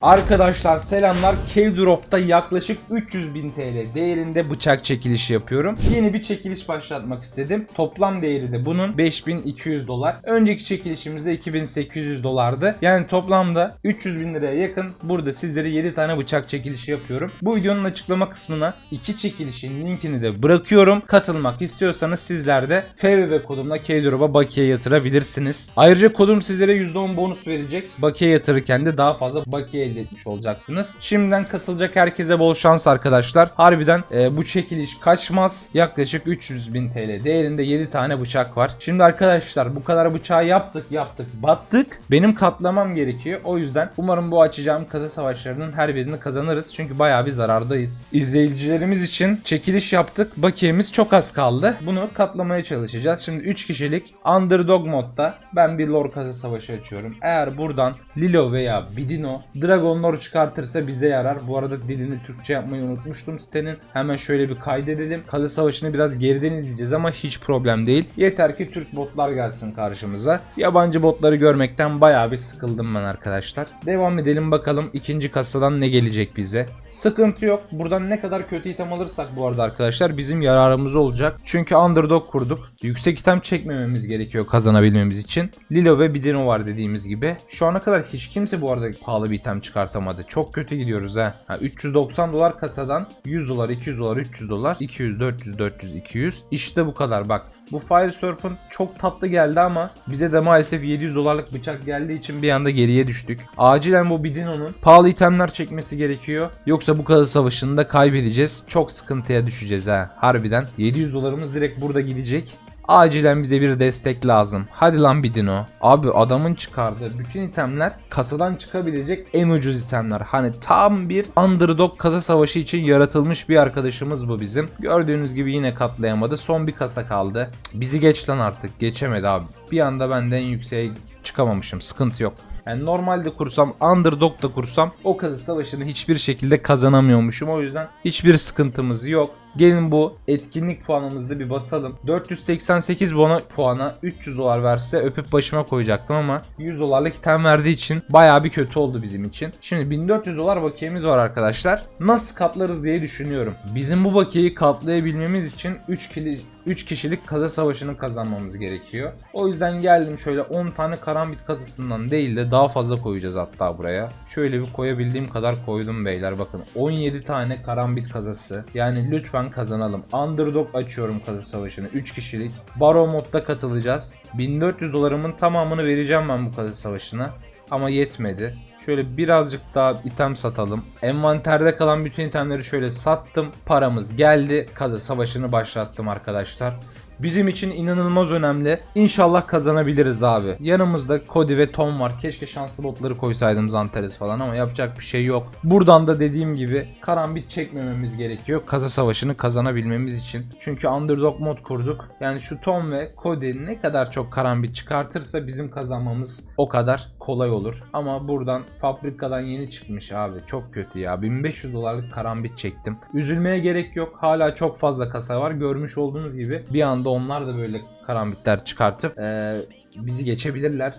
Arkadaşlar selamlar. K-Drop'ta yaklaşık 300 bin TL değerinde bıçak çekilişi yapıyorum. Yeni bir çekiliş başlatmak istedim. Toplam değeri de bunun 5200 dolar. Önceki çekilişimizde 2800 dolardı. Yani toplamda 300 bin liraya yakın burada sizlere 7 tane bıçak çekilişi yapıyorum. Bu videonun açıklama kısmına iki çekilişin linkini de bırakıyorum. Katılmak istiyorsanız sizler de FBB kodumla K-Drop'a bakiye yatırabilirsiniz. Ayrıca kodum sizlere %10 bonus verecek. Bakiye yatırırken de daha fazla bakiye elde etmiş olacaksınız. Şimdiden katılacak herkese bol şans arkadaşlar. Harbiden e, bu çekiliş kaçmaz. Yaklaşık 300 bin TL değerinde 7 tane bıçak var. Şimdi arkadaşlar bu kadar bıçağı yaptık yaptık battık. Benim katlamam gerekiyor. O yüzden umarım bu açacağım kasa savaşlarının her birini kazanırız. Çünkü bayağı bir zarardayız. İzleyicilerimiz için çekiliş yaptık. Bakiyemiz çok az kaldı. Bunu katlamaya çalışacağız. Şimdi 3 kişilik Underdog modda ben bir lore kasa savaşı açıyorum. Eğer buradan Lilo veya Bidino Dragon Lore çıkartırsa bize yarar. Bu arada dilini Türkçe yapmayı unutmuştum sitenin. Hemen şöyle bir kaydedelim. Kasa savaşını biraz geriden izleyeceğiz ama hiç problem değil. Yeter ki Türk botlar gelsin karşımıza. Yabancı botları görmekten bayağı bir sıkıldım ben arkadaşlar. Devam edelim bakalım ikinci kasadan ne gelecek bize. Sıkıntı yok. Buradan ne kadar kötü item alırsak bu arada arkadaşlar bizim yararımız olacak. Çünkü underdog kurduk. Yüksek item çekmememiz gerekiyor kazanabilmemiz için. Lilo ve Bidino var dediğimiz gibi. Şu ana kadar hiç kimse bu arada pahalı bir item çıkartamadı. Çok kötü gidiyoruz ha. ha 390 dolar kasadan 100 dolar, 200 dolar, 300 dolar, 200, 400, 400, 200. İşte bu kadar bak. Bu Fire Serpent çok tatlı geldi ama bize de maalesef 700 dolarlık bıçak geldiği için bir anda geriye düştük. Acilen bu Bidino'nun pahalı itemler çekmesi gerekiyor. Yoksa bu kasa savaşında kaybedeceğiz. Çok sıkıntıya düşeceğiz ha. Harbiden. 700 dolarımız direkt burada gidecek. Acilen bize bir destek lazım. Hadi lan Bidino. Abi adamın çıkardığı bütün itemler kasadan çıkabilecek en ucuz itemler. Hani tam bir underdog kasa savaşı için yaratılmış bir arkadaşımız bu bizim. Gördüğünüz gibi yine katlayamadı. Son bir kasa kaldı. Bizi geç lan artık. Geçemedi abi. Bir anda benden yükseğe çıkamamışım. Sıkıntı yok. Yani normalde kursam, underdog da kursam o kasa savaşını hiçbir şekilde kazanamıyormuşum. O yüzden hiçbir sıkıntımız yok. Gelin bu etkinlik puanımızda bir basalım. 488 bona puana 300 dolar verse öpüp başıma koyacaktım ama 100 dolarlık item verdiği için baya bir kötü oldu bizim için. Şimdi 1400 dolar bakiyemiz var arkadaşlar. Nasıl katlarız diye düşünüyorum. Bizim bu bakiyeyi katlayabilmemiz için 3 kili 3 kişilik kasa savaşını kazanmamız gerekiyor. O yüzden geldim şöyle 10 tane karambit kasasından değil de daha fazla koyacağız hatta buraya. Şöyle bir koyabildiğim kadar koydum beyler bakın. 17 tane karambit kasası. Yani lütfen kazanalım. Underdog açıyorum kasa savaşını 3 kişilik. Baro modda katılacağız. 1400 dolarımın tamamını vereceğim ben bu kasa savaşına. Ama yetmedi. Şöyle birazcık daha item satalım. Envanterde kalan bütün itemleri şöyle sattım. Paramız geldi. Kasa savaşını başlattım arkadaşlar. Bizim için inanılmaz önemli. İnşallah kazanabiliriz abi. Yanımızda Cody ve Tom var. Keşke şanslı botları koysaydım Zantares falan ama yapacak bir şey yok. Buradan da dediğim gibi karambit çekmememiz gerekiyor. Kaza savaşını kazanabilmemiz için. Çünkü underdog mod kurduk. Yani şu Tom ve Cody ne kadar çok karambit çıkartırsa bizim kazanmamız o kadar kolay olur. Ama buradan fabrikadan yeni çıkmış abi. Çok kötü ya. 1500 dolarlık karambit çektim. Üzülmeye gerek yok. Hala çok fazla kasa var. Görmüş olduğunuz gibi bir anda onlar da böyle karambitler çıkartıp eee, bizi geçebilirler.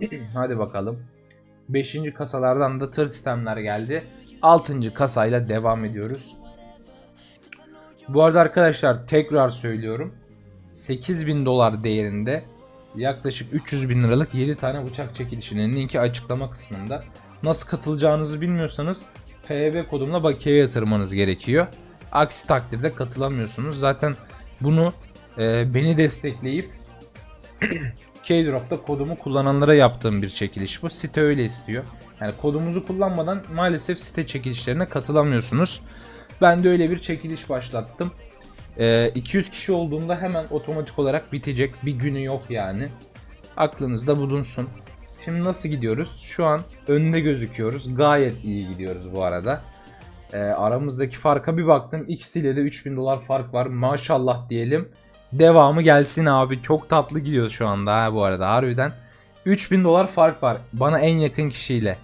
Hadi bakalım. 5. kasalardan da tır itemler geldi. 6. kasayla devam ediyoruz. Bu arada arkadaşlar tekrar söylüyorum. 8000 dolar değerinde yaklaşık 300 bin liralık 7 tane bıçak çekilişinin linki açıklama kısmında. Nasıl katılacağınızı bilmiyorsanız FB kodumla bakiye yatırmanız gerekiyor. Aksi takdirde katılamıyorsunuz. Zaten bunu e, beni destekleyip K-Drop'ta kodumu kullananlara yaptığım bir çekiliş bu. Site öyle istiyor. Yani kodumuzu kullanmadan maalesef site çekilişlerine katılamıyorsunuz. Ben de öyle bir çekiliş başlattım. Ee, 200 kişi olduğunda hemen otomatik olarak bitecek. Bir günü yok yani. Aklınızda bulunsun. Şimdi nasıl gidiyoruz? Şu an önde gözüküyoruz. Gayet iyi gidiyoruz bu arada. Ee, aramızdaki farka bir baktım. İkisiyle de 3000 dolar fark var. Maşallah diyelim. Devamı gelsin abi. Çok tatlı gidiyor şu anda ha bu arada harbiden. 3000 dolar fark var. Bana en yakın kişiyle.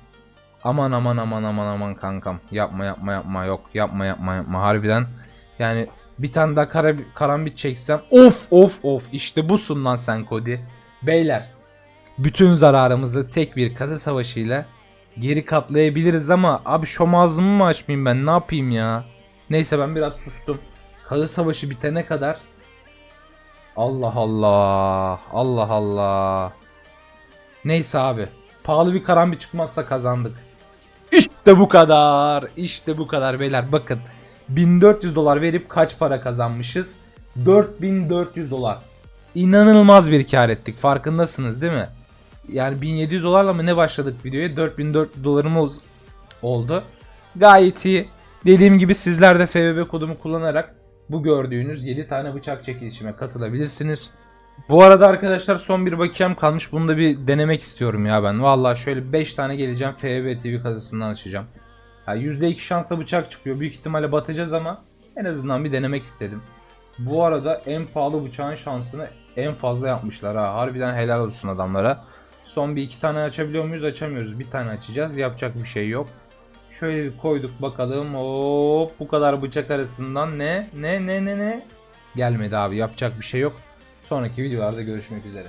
Aman aman aman aman aman kankam. Yapma yapma yapma yok. Yapma yapma yapma harbiden. Yani bir tane daha kara, karambit çeksem. Of of of. İşte busun lan sen Cody. Beyler. Bütün zararımızı tek bir kasa savaşıyla geri katlayabiliriz ama abi şom ağzımı mı açmayayım ben ne yapayım ya. Neyse ben biraz sustum. Kağıt savaşı bitene kadar Allah Allah Allah Allah Neyse abi pahalı bir karambit çıkmazsa kazandık. İşte bu kadar. İşte bu kadar beyler. Bakın 1400 dolar verip kaç para kazanmışız? 4400 dolar. İnanılmaz bir kar ettik. Farkındasınız değil mi? Yani 1700 dolarla mı ne başladık videoya? 4400 dolarımız oldu. Gayet iyi. Dediğim gibi sizler de FBB kodumu kullanarak bu gördüğünüz 7 tane bıçak çekilişime katılabilirsiniz. Bu arada arkadaşlar son bir bakiyem kalmış. Bunu da bir denemek istiyorum ya ben. Vallahi şöyle 5 tane geleceğim FB TV kasasından açacağım. Ya %2 şansla bıçak çıkıyor. Büyük ihtimalle batacağız ama en azından bir denemek istedim. Bu arada en pahalı bıçağın şansını en fazla yapmışlar ha. Harbiden helal olsun adamlara. Son bir iki tane açabiliyor muyuz? Açamıyoruz. Bir tane açacağız. Yapacak bir şey yok. Şöyle bir koyduk bakalım. Hop bu kadar bıçak arasından ne? Ne ne ne ne? Gelmedi abi yapacak bir şey yok. Sonraki videolarda görüşmek üzere.